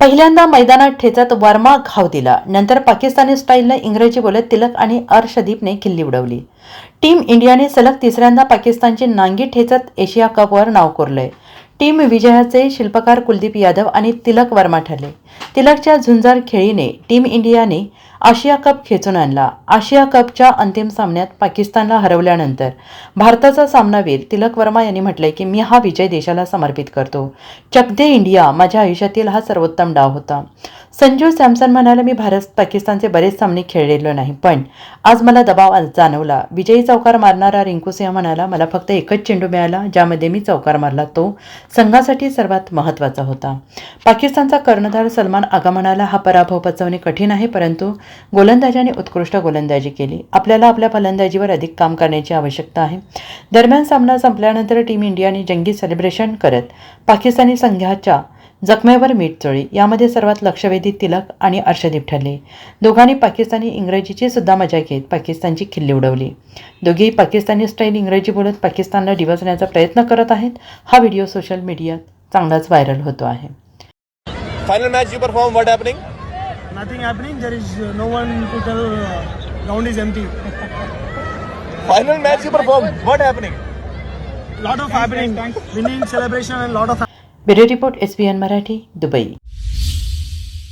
पहिल्यांदा मैदानात ठेचत वर्मा घाव दिला. नंतर पाकिस्तानी स्टाईलनं इंग्रजी बोलत तिलक आणि अर्षदीपने खिल्ली उडवली. टीम इंडियाने सलग तिसऱ्यांदा पाकिस्तानची नांगी ठेचत एशिया कपवर नाव कोरलंय. टीम विजयाचे शिल्पकार कुलदीप यादव आणि तिलक वर्मा ठरले. तिलकच्या झुंजार खेळीने टीम इंडियाने आशिया कप खेचून आणला. आशिया कपच्या अंतिम सामन्यात पाकिस्तानला हरवल्यानंतर भारताचा सामनावीर तिलक वर्मा यांनी म्हटलंय की मी हा विजय देशाला समर्पित करतो. चक दे इंडिया माझ्या आयुष्यातील हा सर्वोत्तम डाव होता. संजू सॅमसन म्हणाला मी भारत पाकिस्तानचे बरेच सामने खेळलेलो नाही पण आज मला दबाव जाणवला. विजयी चौकार मारणारा रिंकू सिंह म्हणाला मला फक्त एकच चेंडू मिळाला ज्यामध्ये मी चौकार मारला तो संघासाठी सर्वात महत्त्वाचा होता. पाकिस्तानचा कर्णधार सलमान आगा म्हणाला हा पराभव पचवणे कठीण आहे परंतु गोलंदाजाने उत्कृष्ट गोलंदाजी केली. आपल्याला आपल्या फलंदाजीवर अधिक काम करण्याची आवश्यकता आहे. दरम्यान सामना संपल्यानंतर टीम इंडियाने जंगी सेलिब्रेशन करत पाकिस्तानी संघाच्या जखमेवर मिठचोळी यामध्ये सर्वात लक्षवेधी तिलक आणि अर्षदीप ठरले. दोघांनी पाकिस्तानी इंग्रजीची सुद्धा मजा घेत पाकिस्तानची खिल्ली उडवली. दोघेही पाकिस्तानी स्टाईल इंग्रजी बोलत पाकिस्तानला डिवसण्याचा प्रयत्न करत आहेत. हा व्हिडिओ सोशल मीडियात चांगलाच व्हायरल होतो आहे. Final match you perform what happening nothing happening there is no one to tell ground lot of bureau report S B N Marathi Dubai.